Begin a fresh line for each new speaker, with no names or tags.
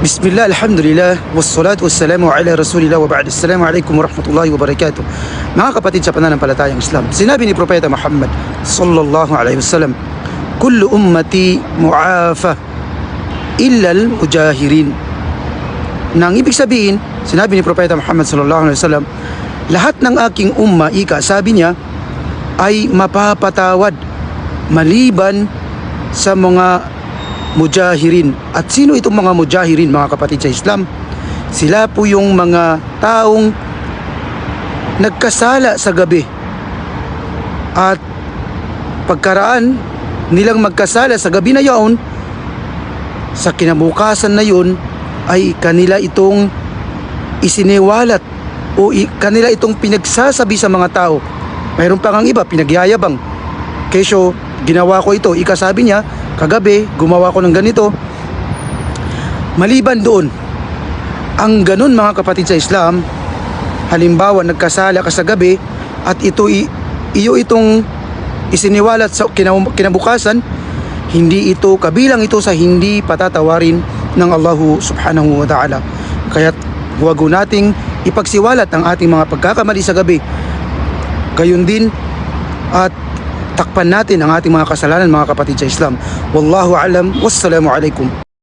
Bismillah, alhamdulillah, wassalatu wassalamu ala rasulillah wa ba'd. Assalamu alaikum wa rahmatullahi wa barakatuh. Mga kapatid sa pananampalatayang Islam, sinabi ni Propeta Muhammad sallallahu alaihi wasallam, Kullu ummati mu'afa illa al-mujahirin. Nang ibig sabihin, sinabi ni Propeta Muhammad sallallahu alaihi wasallam, lahat ng aking umma, ika, sabi niya, ay mapapatawad maliban sa mga mujahirin. At sino itong mga mujahirin mga kapatid sa Islam? Sila po yung mga taong nagkasala sa gabi. At pagkaraan nilang magkasala sa gabi na yaon, sa kinabukasan na yun ay kanila itong isiniwalat o kanila itong pinagsasabi sa mga tao. Mayroon pa ngang iba, pinagyayabang. Kesyo, ginawa ko ito. Ikasabi niya, kagabi, gumawa ko ng ganito. Maliban doon, ang ganun mga kapatid sa Islam, halimbawa nagkasala ka sa gabi at ito iyo itong isiniwalat sa kina- kinabukasan, hindi ito, kabilang ito sa hindi patatawarin ng Allahu subhanahu wa ta'ala. Kaya't huwag nating ipagsiwalat ang ating mga pagkakamali sa gabi. Gayon din at takpan natin ang ating mga kasalanan mga kapatid sa Islam. Wallahu alam. Wassalamu alaikum.